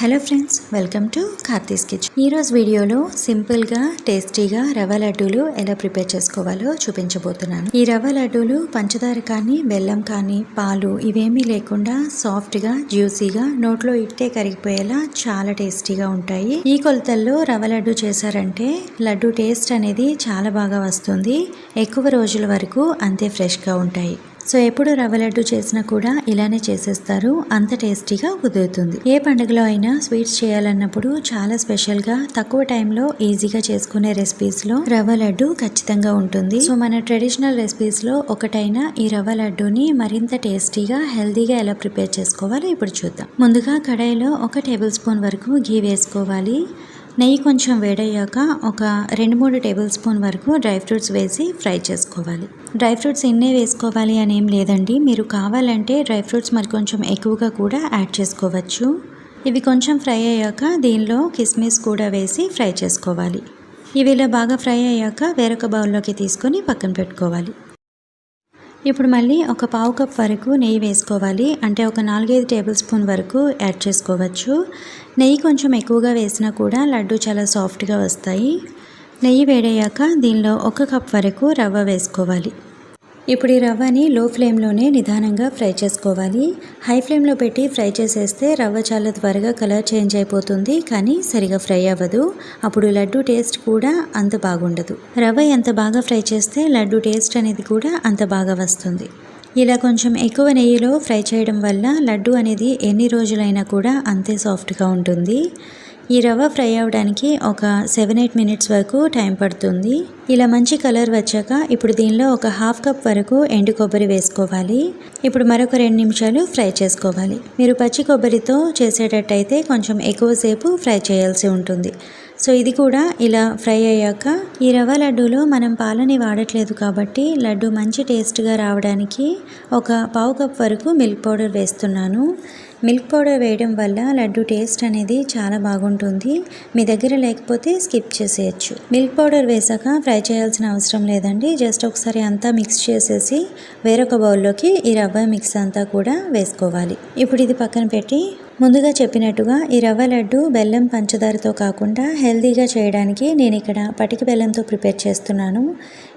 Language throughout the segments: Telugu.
Hello friends welcome to Karthi's kitchen ఈరోజు వీడియోలో సింపుల్గా టేస్టీగా రవ్వ లడ్డూలు ఎలా ప్రిపేర్ చేసుకోవాలో చూపించబోతున్నాను. ఈ రవ్వ లడ్డూలు పంచదార కానీ బెల్లం కానీ పాలు ఇవేమీ లేకుండా సాఫ్ట్గా జ్యూసీగా నోట్లో ఇట్టే కరిగిపోయేలా చాలా టేస్టీగా ఉంటాయి. ఈ కొలతల్లో రవ్వ లడ్డు చేశారంటే లడ్డు టేస్ట్ అనేది చాలా బాగా వస్తుంది. ఎక్కువ రోజుల వరకు అంతే ఫ్రెష్గా ఉంటాయి. సో ఎప్పుడు రవ్వ లడ్డు చేసినా కూడా ఇలానే చేసేస్తారు. అంత టేస్టీగా కుదురుతుంది. ఏ పండుగలో అయినా స్వీట్స్ చేయాలన్నప్పుడు చాలా స్పెషల్గా తక్కువ టైంలో ఈజీగా చేసుకునే రెసిపీస్లో రవ్వ లడ్డు ఖచ్చితంగా ఉంటుంది. సో మన ట్రెడిషనల్ రెసిపీస్లో ఒకటైన ఈ రవ్వ లడ్డూని మరింత టేస్టీగా హెల్తీగా ఎలా ప్రిపేర్ చేసుకోవాలో ఇప్పుడు చూద్దాం. ముందుగా కడాయిలో ఒక టేబుల్ స్పూన్ వరకు ఘీ వేసుకోవాలి. నెయ్యి కొంచెం వేడయ్యాక ఒక రెండు మూడు టేబుల్ స్పూన్ వరకు డ్రై ఫ్రూట్స్ వేసి ఫ్రై చేసుకోవాలి. డ్రై ఫ్రూట్స్ ఎన్నే వేసుకోవాలి అని ఏం లేదండి. మీరు కావాలంటే డ్రై ఫ్రూట్స్ మరి కొంచెం ఎక్కువగా కూడా యాడ్ చేసుకోవచ్చు. ఇవి కొంచెం ఫ్రై అయ్యాక దీనిలో కిస్మిస్ కూడా వేసి ఫ్రై చేసుకోవాలి. ఇవి ఇలా బాగా ఫ్రై అయ్యాక వేరొక బౌల్లోకి తీసుకొని పక్కన పెట్టుకోవాలి. ఇప్పుడు మళ్ళీ ఒక పావు కప్ వరకు నెయ్యి వేసుకోవాలి. అంటే ఒక నాలుగైదు టేబుల్ స్పూన్ వరకు యాడ్ చేసుకోవచ్చు. నెయ్యి కొంచెం ఎక్కువగా వేసినా కూడా లడ్డు చాలా సాఫ్ట్గా వస్తాయి. నెయ్యి వేడయ్యాక దీనిలో ఒక కప్ వరకు రవ్వ వేసుకోవాలి. ఇప్పుడు ఈ రవ్వని లో ఫ్లేమ్లోనే నిదానంగా ఫ్రై చేసుకోవాలి. హై ఫ్లేమ్లో పెట్టి ఫ్రై చేసేస్తే రవ్వ చాలా త్వరగా కలర్ చేంజ్ అయిపోతుంది కానీ సరిగా ఫ్రై అవ్వదు. అప్పుడు లడ్డు టేస్ట్ కూడా అంత బాగుండదు. రవ్వ ఎంత బాగా ఫ్రై చేస్తే లడ్డు టేస్ట్ అనేది కూడా అంత బాగా వస్తుంది. ఇలా కొంచెం ఎక్కువ నెయ్యిలో ఫ్రై చేయడం వల్ల లడ్డు అనేది ఎన్ని రోజులైనా కూడా అంతే సాఫ్ట్గా ఉంటుంది. ఈ రవ్వ ఫ్రై అవ్వడానికి ఒక సెవెన్ ఎయిట్ మినిట్స్ వరకు టైం పడుతుంది. ఇలా మంచి కలర్ వచ్చాక ఇప్పుడు దీనిలో ఒక హాఫ్ కప్ వరకు ఎండు కొబ్బరి వేసుకోవాలి. ఇప్పుడు మరొక రెండు నిమిషాలు ఫ్రై చేసుకోవాలి. మీరు పచ్చి కొబ్బరితో చేసేటట్టయితే కొంచెం ఎక్కువసేపు ఫ్రై చేయాల్సి ఉంటుంది. సో ఇది కూడా ఇలా ఫ్రై అయ్యాక ఈ రవ్వ లడ్డూలో మనం పాలని వాడట్లేదు కాబట్టి లడ్డు మంచి టేస్ట్గా రావడానికి ఒక పావు కప్ వరకు మిల్క్ పౌడర్ వేస్తున్నాను. మిల్క్ పౌడర్ వేయడం వల్ల లడ్డు టేస్ట్ అనేది చాలా బాగుంటుంది. మీ దగ్గర లేకపోతే స్కిప్ చేసేయచ్చు. మిల్క్ పౌడర్ వేసాక ఫ్రై చేయాల్సిన అవసరం లేదండి. జస్ట్ ఒకసారి అంతా మిక్స్ చేసేసి వేరొక బౌల్లోకి ఈ రవ్వ మిక్స్ అంతా కూడా వేసుకోవాలి. ఇప్పుడు ఇది పక్కన పెట్టి ముందుగా చెప్పినట్టుగా ఈ రవ్వ లడ్డు బెల్లం పంచదారతో కాకుండా హెల్తీగా చేయడానికి నేను ఇక్కడ పటికి బెల్లంతో ప్రిపేర్ చేస్తున్నాను.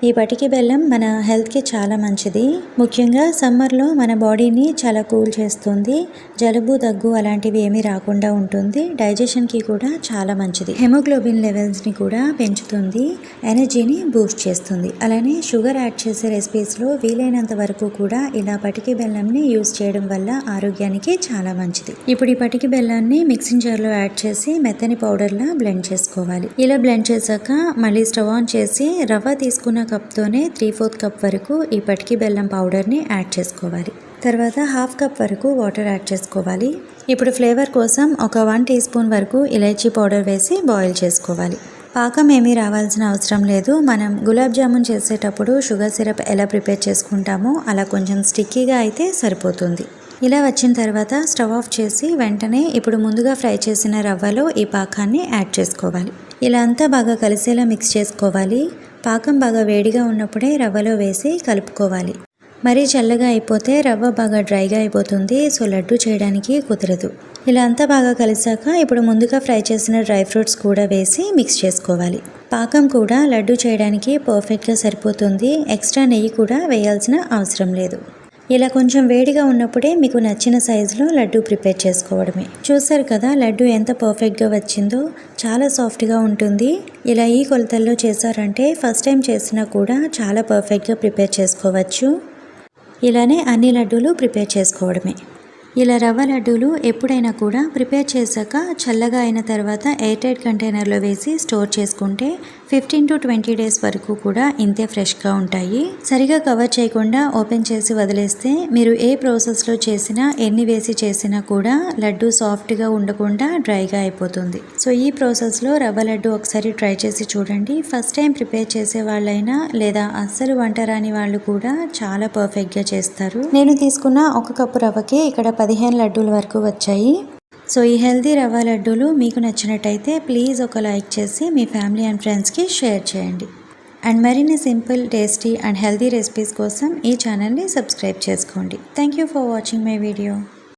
ఈ పటికి బెల్లం మన హెల్త్కి చాలా మంచిది. ముఖ్యంగా సమ్మర్లో మన బాడీని చాలా కూల్ చేస్తుంది. జలుబు దగ్గు అలాంటివి ఏమీ రాకుండా ఉంటుంది. డైజెషన్కి కూడా చాలా మంచిది. హెమోగ్లోబిన్ లెవెల్స్ని కూడా పెంచుతుంది. ఎనర్జీని బూస్ట్ చేస్తుంది. అలానే షుగర్ యాడ్ చేసే రెసిపీస్లో వీలైనంత వరకు కూడా ఇలా పటికి బెల్లంని యూస్ చేయడం వల్ల ఆరోగ్యానికి చాలా మంచిది. ఇప్పుడు ఈ పటికి బెల్లాన్ని మిక్సింగ్ జార్లో యాడ్ చేసి మెత్తని పౌడర్లా బ్లెండ్ చేసుకోవాలి. ఇలా బ్లెండ్ చేశాక మళ్ళీ స్టవ్ ఆన్ చేసి రవ్వ తీసుకున్న కప్తోనే త్రీ ఫోర్త్ కప్ వరకు ఈ పటికి బెల్లం పౌడర్ని యాడ్ చేసుకోవాలి. తర్వాత హాఫ్ కప్ వరకు వాటర్ యాడ్ చేసుకోవాలి. ఇప్పుడు ఫ్లేవర్ కోసం ఒక వన్ టీ స్పూన్ వరకు ఇలైచీ పౌడర్ వేసి బాయిల్ చేసుకోవాలి. పాకం ఏమీ రావాల్సిన అవసరం లేదు. మనం గులాబ్ జామున్ చేసేటప్పుడు షుగర్ సిరప్ ఎలా ప్రిపేర్ చేసుకుంటామో అలా కొంచెం స్టిక్కీగా అయితే సరిపోతుంది. ఇలా వచ్చిన తర్వాత స్టవ్ ఆఫ్ చేసి వెంటనే ఇప్పుడు ముందుగా ఫ్రై చేసిన రవ్వలో ఈ పాకాన్ని యాడ్ చేసుకోవాలి. ఇలా అంతా బాగా కలిసేలా మిక్స్ చేసుకోవాలి. పాకం బాగా వేడిగా ఉన్నప్పుడే రవ్వలో వేసి కలుపుకోవాలి. మరీ చల్లగా అయిపోతే రవ్వ బాగా డ్రైగా అయిపోతుంది సో లడ్డు చేయడానికి కుదరదు. ఇలా అంతా బాగా కలిసాక ఇప్పుడు ముందుగా ఫ్రై చేసిన డ్రై ఫ్రూట్స్ కూడా వేసి మిక్స్ చేసుకోవాలి. పాకం కూడా లడ్డు చేయడానికి పర్ఫెక్ట్గా సరిపోతుంది. ఎక్స్ట్రా నెయ్యి కూడా వేయాల్సిన అవసరం లేదు. ఇలా కొంచెం వేడిగా ఉన్నప్పుడే మీకు నచ్చిన సైజులో లడ్డు ప్రిపేర్ చేసుకోవడమే. చూసారు కదా లడ్డు ఎంత పర్ఫెక్ట్గా వచ్చిందో చాలా సాఫ్ట్గా ఉంటుంది. ఇలా ఈ కొలతల్లో చేశారంటే ఫస్ట్ టైం చేసినా కూడా చాలా పర్ఫెక్ట్గా ప్రిపేర్ చేసుకోవచ్చు. ఇలానే అన్ని లడ్డూలు ప్రిపేర్ చేసుకోవడమే. ఇలా రవ్వ లడ్డూలు ఎప్పుడైనా కూడా ప్రిపేర్ చేశాక చల్లగా అయిన తర్వాత ఎయిర్ టైట్ కంటైనర్లో వేసి స్టోర్ చేసుకుంటే ఫిఫ్టీన్ టు ట్వంటీ డేస్ వరకు కూడా ఇంతే ఫ్రెష్గా ఉంటాయి. సరిగా కవర్ చేయకుండా ఓపెన్ చేసి వదిలేస్తే మీరు ఏ ప్రాసెస్లో చేసినా ఎన్ని వేసి చేసినా కూడా లడ్డు సాఫ్ట్గా ఉండకుండా డ్రైగా అయిపోతుంది. సో ఈ ప్రాసెస్లో రవ్వ లడ్డు ఒకసారి ట్రై చేసి చూడండి. ఫస్ట్ టైం ప్రిపేర్ చేసే వాళ్ళైనా లేదా అస్సలు వంట రాని వాళ్ళు కూడా చాలా పర్ఫెక్ట్గా చేస్తారు. నేను తీసుకున్న ఒక కప్పు రవ్వకి ఇక్కడ పదిహేను లడ్డూల వరకు వచ్చాయి. సో ఈ హెల్దీ రవ్వ లడ్డూలు మీకు నచ్చినట్టయితే ప్లీజ్ ఒక లైక్ చేసి మీ ఫ్యామిలీ అండ్ ఫ్రెండ్స్కి షేర్ చేయండి. అండ్ మరిన్ని simple tasty and healthy recipes కోసం ఈ ఛానల్ని సబ్స్క్రైబ్ చేసుకోండి. Thank you for watching my video.